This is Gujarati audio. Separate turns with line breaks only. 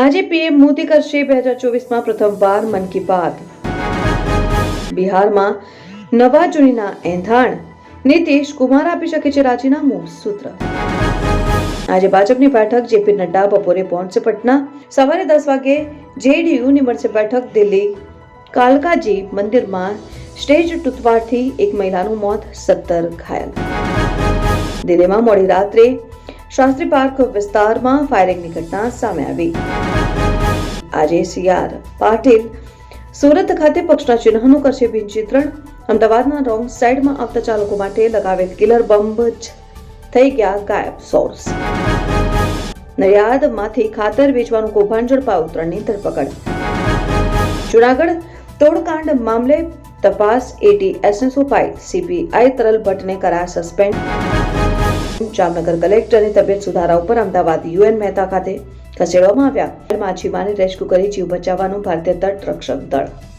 આજે પીએમ મોદી કરશે બે હજાર ચોવીસમાં પ્રથમવાર મન કી બાત. બિહારમાં નવા જૂનીના એંધાણ. નીતિશ કુમાર આપી શકે છે રાજીનામું, સૂત્ર. આજે ભાજપની બેઠક જેપી નડ્ડા બપોરે પહોંચશે પટના. સવારે દસ વાગે જેડીયુની મળશે બેઠક દિલ્હી. કાલકાજી મંદિરમાં સ્ટેજ તૂટવાથી એક મહિલાનું મોત, સત્તર ઘાયલ. દિલ્હીમાં મોડી રાત્રે શાસ્ત્રી પાર્ક વિસ્તારમાં ફાયરિંગની ઘટના સામે આવી. આજે સીઆર પાટીલ, સુરત ખાતે પક્ષના ચિહ્નનું કરશે બિનચિત્રણ અમદાવાદના રોંગ સાઈડમાં આવતા ચાલકો માટે લગાવેલ કિલર બમ્બ જ થઈ ગયા ગાયબ સોર્સ. નડિયાદમાંથી ખાતર વેચવાનું કૌભાંડ ઝડપા ત્રણની ધરપકડ. જુનાગઢ તોડકાંડ મામલે તપાસ એટીએસને સોંપાઈ. સીપીઆઈ તરલ ભટ્ટને કરાયા સસ્પેન્ડ. જામનગર કલેક્ટરની તબિયત સુધારા ઉપર અમદાવાદ યુએન મહેતા ખાતે ખસેડવામાં આવ્યા. માછીમારને રેસ્ક્યુ કરી જીવ બચાવવાનું ભારતીય તટ રક્ષક દળ.